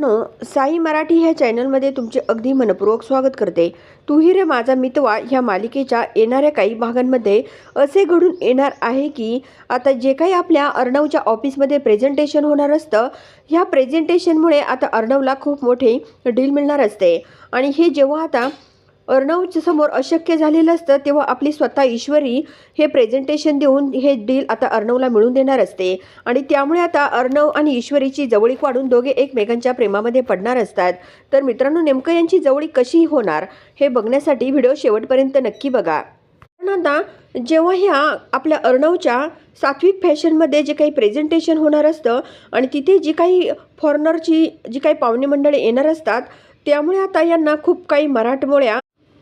No Sai Marathi ह्या चॅनलमध्ये तुमचे अगदी मनपूर्वक स्वागत करते. तुही रे माझा मितवा ह्या मालिकेच्या येणाऱ्या काही भागांमध्ये असे घडून येणार आहे की आता जे काही आपल्या अर्णवच्या ऑफिसमध्ये प्रेझेंटेशन होणार असतं ह्या प्रेझेंटेशनमुळे आता अर्णवला खूप मोठी डील मिळणार असते. आणि हे जेव्हा आता अर्णवच्या समोर अशक्य झालेलं असतं तेव्हा आपली स्वतः ईश्वरी हे प्रेझेंटेशन देऊन हे डील आता अर्णवला मिळून देणार असते. आणि त्यामुळे आता अर्णव आणि ईश्वरीची जवळीक वाढून दोघे एकमेकांच्या प्रेमामध्ये पडणार असतात. तर मित्रांनो नेमकं यांची जवळीक कशी होणार हे बघण्यासाठी व्हिडिओ शेवटपर्यंत नक्की बघा. आता जेव्हा ह्या आपल्या अर्णवच्या सात्विक फॅशनमध्ये जे काही प्रेझेंटेशन होणार असतं आणि तिथे जी काही फॉरेनरची जी काही पाहुणे मंडळी येणार असतात त्यामुळे आता यांना खूप काही मराठमोळ्या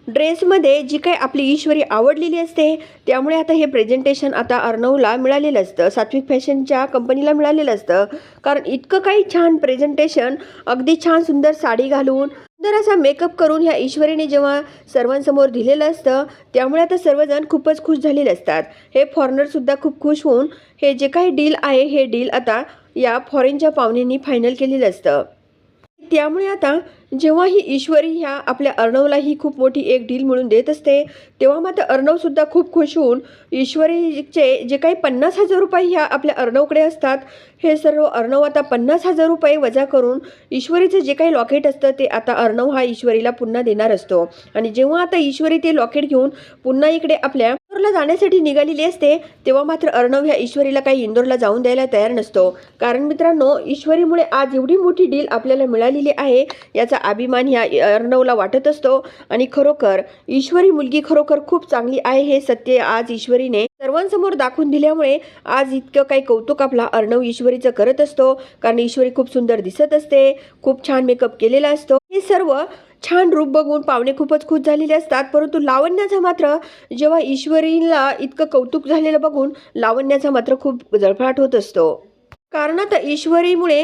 ड्रेसमध्ये जी काही आपली ईश्वरी आवडलेली असते त्यामुळे आता हे प्रेझेंटेशन आता अर्णवला मिळालेलं असतं सात्विक फॅशनच्या कंपनीला मिळालेलं असतं. कारण इतकं काही छान प्रेझेंटेशन अगदी छान सुंदर साडी घालून सुंदर असा मेकअप करून ह्या ईश्वरीने जेव्हा सर्वांसमोर दिलेलं असतं त्यामुळे आता सर्वजण खूपच खुश झालेले असतात. हे फॉरेनरसुद्धा खूप खुश होऊन हे जे काही डील आहे हे डील आता या फॉरेनच्या पाहुण्यांनी फायनल केलेलं असतं. त्यामुळे आता जेव्हा ही ईश्वरी ह्या आपल्या अर्णवला ही खूप मोठी एक डील मिळून देत असते तेव्हा मात्र अर्णवसुद्धा खूप खुश होऊन ईश्वरीचे जे काही पन्नास हजार रुपये ह्या आपल्या अर्णवकडे असतात हे सर्व अर्णव आता पन्नास हजार रुपये वजा करून ईश्वरीचं जे काही लॉकेट असतं ते आता अर्णव हा ईश्वरीला पुन्हा देणार असतो. आणि जेव्हा आता ईश्वरी ते लॉकेट घेऊन पुन्हा इकडे आपल्या इंदोरला जाण्यासाठी निघालेली असते तेव्हा मात्र अर्णव ह्या ईश्वरीला काही इंदोरला जाऊन द्यायला तयार नसतो. कारण मित्रांनो ईश्वरीमुळे आज एवढी मोठी डील आपल्याला मिळालेली आहे याचा अभिमान ह्या अर्णवला वाटत असतो. आणि खरोखर ईश्वरी मुलगी खरोखर खूप चांगली आहे हे सत्य आज ईश्वरीने सर्वांसमोर दाखवून दिल्यामुळे आज इतकं काही कौतुक आपला अर्णव ईश्वरीचं करत असतो. कारण ईश्वरी खूप सुंदर दिसत असते खूप छान मेकअप केलेला असतो. हे सर्व छान रूप बघून पाहुणे खूपच खुश झालेले असतात. परंतु लावण्याचा मात्र जेव्हा ईश्वरीला इतकं कौतुक झालेलं बघून लावण्याचा मात्र खूप जळफळाट होत असतो. कारण आता ईश्वरीमुळे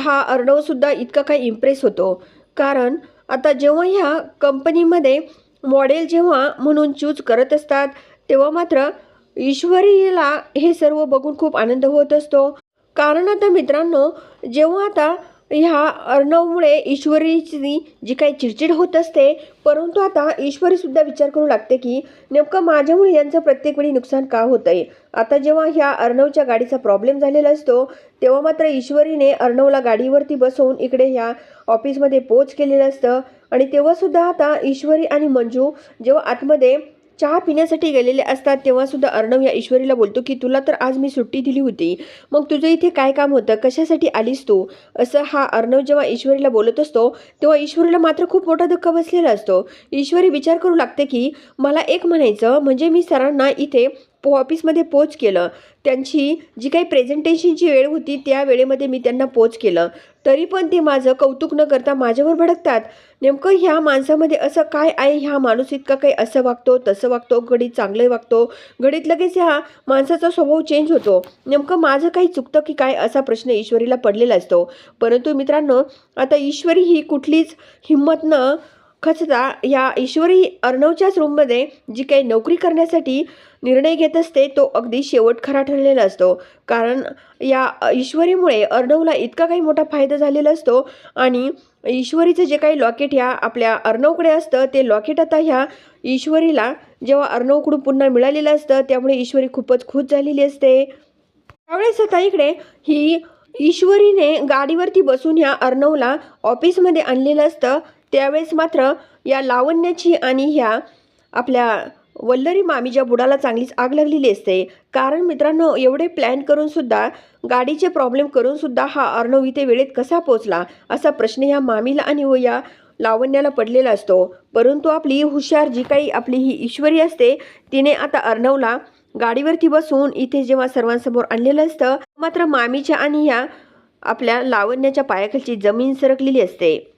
हा अर्णवसुद्धा इतका काही इम्प्रेस होतो. कारण आता जेव्हा ह्या कंपनीमध्ये मॉडेल जेव्हा म्हणून चूज करत असतात तेव्हा मात्र ईश्वरीला हे सर्व बघून खूप आनंद होत असतो. कारण आता मित्रांनो जेव्हा आता ह्या अर्णवमुळे ईश्वरीची जी काही चिडचिड होत असते परंतु आता ईश्वरीसुद्धा विचार करू लागते की नेमकं माझ्यामुळे यांचं प्रत्येक वेळी नुकसान का होतं आहे? आता जेव्हा ह्या अर्णवच्या गाडीचा प्रॉब्लेम झालेला असतो तेव्हा मात्र ईश्वरीने अर्णवला गाडीवरती बसवून इकडे ह्या ऑफिसमध्ये पोच केलेलं असतं. आणि तेव्हासुद्धा आता ईश्वरी आणि मंजू जेव्हा आतमध्ये चहा पिण्यासाठी गेलेले असतात तेव्हासुद्धा अर्णव या ईश्वरीला बोलतो की तुला तर आज मी सुट्टी दिली होती. मग तुझं इथे काय काम होतं? कशासाठी आलीस तू? असं हा अर्णव जेव्हा ईश्वरीला बोलत असतो तेव्हा ईश्वरीला मात्र खूप मोठा धक्का बसलेला असतो. ईश्वरी विचार करू लागते की मला एक म्हणायचं म्हणजे मी सरांना इथे पो ऑफिसमध्ये पोच केलं. त्यांची जी काही प्रेझेंटेशनची वेळ होती त्या वेळेमध्ये मी त्यांना पोच केलं. तरी पण ते माझं कौतुक न करता माझ्यावर भडकतात. नेमकं ह्या माणसामध्ये असं काय आहे? ह्या माणूस इतका काही असं वागतो तसं वागतो घडीत चांगलं वागतो. घडीत लगेच ह्या माणसाचा स्वभाव चेंज होतो. नेमकं माझं काही चुकतं की काय असा प्रश्न ईश्वरीला पडलेला असतो. परंतु मित्रांनो आता ईश्वरी ही कुठलीच हिंमत न खचता या ईश्वरी अर्णवच्याच रूममध्ये जी काही नोकरी करण्यासाठी निर्णय घेत असते तो अगदी शेवट खरा ठरलेला असतो. कारण या ईश्वरीमुळे अर्णवला इतका काही मोठा फायदा झालेला असतो आणि ईश्वरीचं जे काही लॉकेट ह्या आपल्या अर्णवकडे असतं ते लॉकेट आता ह्या ईश्वरीला जेव्हा अर्णवकडून पुन्हा मिळालेलं असतं त्यामुळे ईश्वरी खूपच खुश झालेली असते. त्यावेळेस आता इकडे ही ईश्वरीने गाडीवरती बसून ह्या अर्णवला ऑफिसमध्ये आणलेलं असतं. त्यावेळेस मात्र या लावण्याची आणि ह्या आपल्या वल्लरी मामीच्या बुडाला चांगलीच आग लागलेली असते. कारण मित्रांनो एवढे प्लॅन करूनसुद्धा गाडीचे प्रॉब्लेम करूनसुद्धा हा अर्णव इथे वेळेत कसा पोचला असा प्रश्न ह्या मामीला आणि व या लावण्याला पडलेला असतो. परंतु आपली हुशार जी काही आपली ही ईश्वरी असते तिने आता अर्णवला गाडीवरती बसून इथे जेव्हा सर्वांसमोर आणलेलं असतं मात्र मामीच्या आणि ह्या आपल्या लावण्याच्या पायाखालची जमीन सरकलेली असते.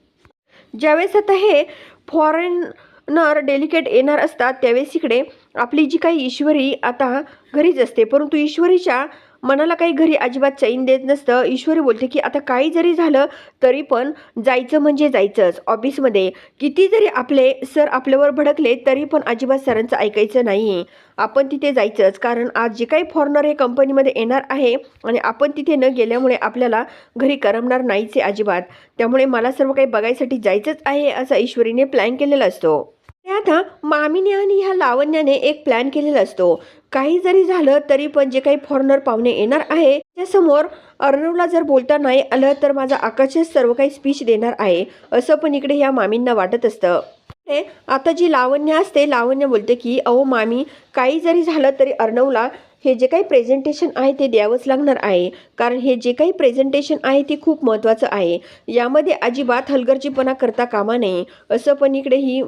ज्यावेळेस आता हे फॉरेनर डेलिकेट येणार असतात त्यावेळेस इकडे आपली जी काही ईश्वरी आता घरीच असते परंतु ईश्वरीच्या मनाला काही घरी अजिबात चैन देत नसतं. ईश्वरी बोलते की आता काही जरी झालं तरी पण जायचं म्हणजे जायचंच. ऑफिसमध्ये किती जरी आपले सर आपल्यावर भडकले तरी पण अजिबात सरांचं ऐकायचं नाही आपण तिथे जायचंच. कारण आज जे काही फॉरनर हे कंपनीमध्ये येणार आहे आणि आपण तिथे न गेल्यामुळे आपल्याला घरी करमणार नाहीच आहे अजिबात. त्यामुळे मला सर्व काही बघायसाठी जायचंच आहे असा ईश्वरीने प्लॅन केलेला असतो. आता मामीने आणि ह्या लावण्याने एक प्लॅन केलेला असतो. काही जरी झालं तरी पण जे काही फॉरेनर पाहुणे येणार आहे त्यासमोर अर्णवला जर बोलता नाही आलं तर माझा आकाशच सर्व काही स्पीच देणार आहे असं पण इकडे ह्या मामींना वाटत असतं. आता जी लावण्य असते लावण्य बोलते की अहो मामी काही जरी झालं तरी अर्णवला हे जे काही प्रेझेंटेशन आहे ते द्यावंच लागणार आहे कारण हे जे काही प्रेझेंटेशन आहे ते खूप महत्त्वाचं आहे. यामध्ये अजिबात हलगर्जीपणा करता कामा नये. असं पण इकडे ही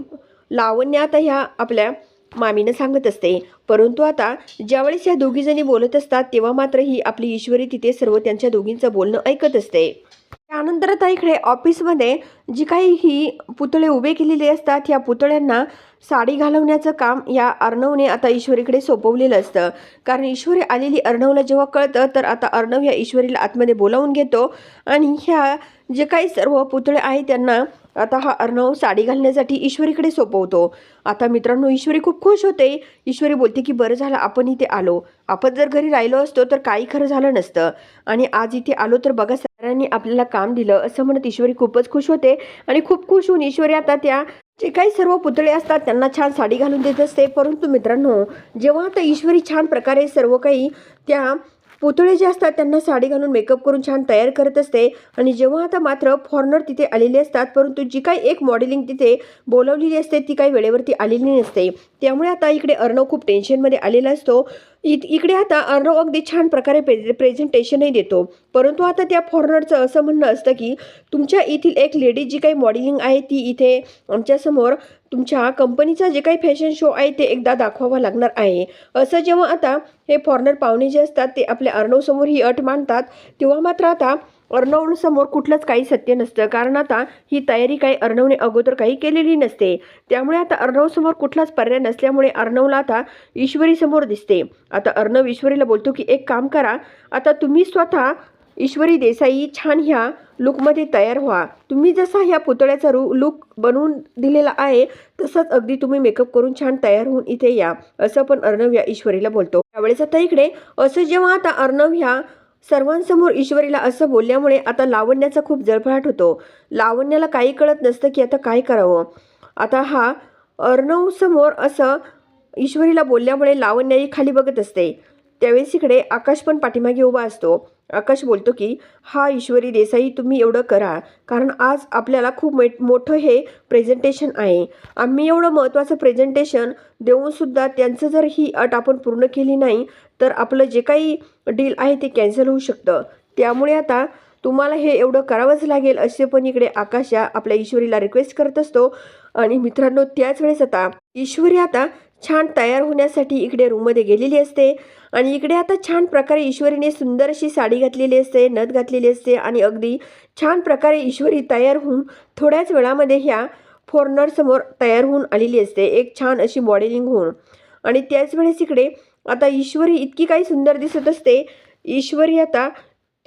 लावण्य आता ह्या आपल्या मामीनं सांगत असते. परंतु आता ज्यावेळेस ह्या दोघीजणी बोलत असतात तेव्हा मात्र ही आपली ईश्वरी तिथे सर्व त्यांच्या दोघींचं बोलणं ऐकत असते. त्यानंतर आता इकडे ऑफिसमध्ये जी काही ही पुतळे उभे केलेले असतात ह्या पुतळ्यांना साडी घालवण्याचं काम या अर्णवने आता ईश्वरीकडे सोपवलेलं असतं. कारण ईश्वरी आलेली अर्णवला जेव्हा कळतं तर आता अर्णव या ईश्वरीला आतमध्ये बोलावून घेतो. आणि ह्या जे काही सर्व पुतळे आहे त्यांना आता हा अर्णव साडी घालण्यासाठी ईश्वरीकडे सोपवतो. आता मित्रांनो ईश्वरी खूप खुश होते. ईश्वरी बोलते की बरं झालं आपण इथे आलो. आपण जर घरी राहिलो असतो तर काही खरं झालं नसतं. आणि आज इथे आलो तर बघा सरांनी आपल्याला काम दिलं असं म्हणत ईश्वरी खूपच खुश होते. आणि खूप खुश होऊन ईश्वरी आता त्या जे काही सर्व पुतळे असतात त्यांना छान साडी घालून देत असते. परंतु मित्रांनो जेव्हा आता ईश्वरी छान प्रकारे सर्व काही त्या पुतळे जे असतात त्यांना साडी घालून मेकअप करून छान तयार करत असते. आणि जेव्हा आता मात्र फॉरनर तिथे आलेले असतात परंतु जी काही एक मॉडेलिंग तिथे बोलवलेली असते ती काही वेळेवरती आलेली नसते. त्यामुळे आता इकडे अर्णव खूप टेन्शनमध्ये आलेला असतो. इ इकडे आता अर्णव अगदी छान प्रकारे प्रे प्रेझेंटेशनही देतो. परंतु आता त्या फॉरनरचं असं म्हणणं असतं की तुमच्या येथील एक लेडी जी काही मॉडेलिंग आहे ती इथे आमच्यासमोर तुमच्या कंपनीचा जे काही फॅशन शो आहे ते एकदा दाखवावा लागणार आहे. असं जेव्हा आता हे फॉरनर पाहुणे जे असतात ते आपल्या अर्णवसमोर ही अट मांडतात तेव्हा मात्र आता अर्णवसमोर कुठलंच काही सत्य नसतं. कारण आता ही तयारी काही अर्णवने अगोदर काही केलेली नसते. त्यामुळे आता अर्णवसमोर कुठलाच पर्याय नसल्यामुळे अर्णवला आता ईश्वरीसमोर दिसते. आता अर्णव ईश्वरीला बोलतो की एक काम करा आता तुम्ही स्वतः ईश्वरी देसाई छान ह्या लुकमध्ये तयार व्हा. तुम्ही जसा ह्या पुतळ्याचा रू लुक बनवून दिलेला आहे तसंच अगदी तुम्ही मेकअप करून छान तयार होऊन इथे या असं पण अर्णव या ईश्वरीला बोलतो. त्यावेळेस आता इकडे असं जेव्हा आता अर्णव ह्या सर्वांसमोर ईश्वरीला असं बोलल्यामुळे आता लावण्याचा खूप जळफळाट होतो. लावण्याला काही कळत नसतं की आता काय करावं. आता हा अर्णव समोर असं ईश्वरीला बोलल्यामुळे लावण्याही खाली बघत असते. त्यावेळेस इकडे आकाश पण पाठीमागे उभा असतो. आकाश बोलतो की हा ईश्वरी देसाई तुम्ही एवढं करा. कारण आज आपल्याला खूप मे मोठं हे प्रेझेंटेशन आहे. आम्ही एवढं महत्त्वाचं प्रेझेंटेशन देऊनसुद्धा त्यांचं जर ही अट आपण पूर्ण केली नाही तर आपलं जे काही डील आहे ते कॅन्सल होऊ शकतं. त्यामुळे आता तुम्हाला हे एवढं करावंच लागेल असे पण इकडे आकाश या आपल्या ईश्वरीला रिक्वेस्ट करत असतो. आणि मित्रांनो त्याच वेळेस आता ईश्वरी आता छान तयार होण्यासाठी इकडे रूममध्ये गेलेली असते. आणि इकडे आता छान प्रकारे ईश्वरीने सुंदर अशी साडी घातलेली असते नथ घातलेली असते आणि अगदी छान प्रकारे ईश्वरी तयार होऊन थोड्याच वेळामध्ये ह्या फॉरनरसमोर तयार होऊन आलेली असते. एक छान अशी मॉडेलिंग होऊन. आणि त्याच वेळेस इकडे आता ईश्वरी इतकी काही सुंदर दिसत असते. ईश्वरी आता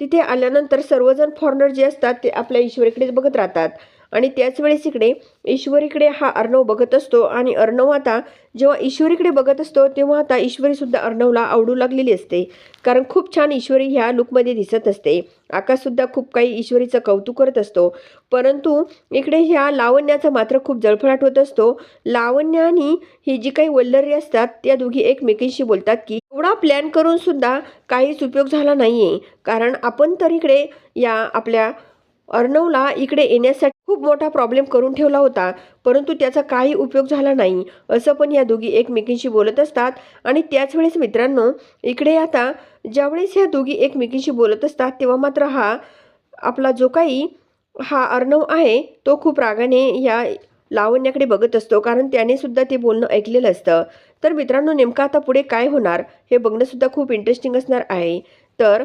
तिथे आल्यानंतर सर्वजण फॉरनर जे असतात ते आपल्या ईश्वरीकडेच बघत राहतात. आणि त्याच वेळेस इकडे ईश्वरीकडे हा अर्णव बघत असतो. आणि अर्णव आता जेव्हा ईश्वरीकडे बघत असतो तेव्हा आता ईश्वरीसुद्धा अर्णवला आवडू लागलेली असते. कारण खूप छान ईश्वरी ह्या लुकमध्ये दिसत असते. आकाशसुद्धा खूप काही ईश्वरीचं कौतुक करत असतो. परंतु इकडे ह्या लावण्याचा मात्र खूप जळफळाट होत असतो. लावण्य आणि ही जी काही वल्लरी असतात त्या दोघी एकमेकींशी बोलतात की एवढा प्लॅन करून सुद्धा काहीच उपयोग झाला नाही आहे कारण आपण तर इकडे या आपल्या अर्णवला इकडे येण्यासाठी खूप मोठा प्रॉब्लेम करून ठेवला होता परंतु त्याचा काही उपयोग झाला नाही. असं पण या दोघी एकमेकींशी बोलत असतात आणि त्याच वेळेस मित्रांनो इकडे आता ज्यावेळेस ह्या दोघी एकमेकींशी बोलत असतात तेव्हा मात्र हा आपला जो काही हा अर्णव आहे तो खूप रागाने या लावण्याकडे बघत असतो कारण त्याने सुद्धा ते बोलणं ऐकलेलं असतं. तर मित्रांनो नेमकं आता पुढे काय होणार हे बघणंसुद्धा खूप इंटरेस्टिंग असणार आहे. तर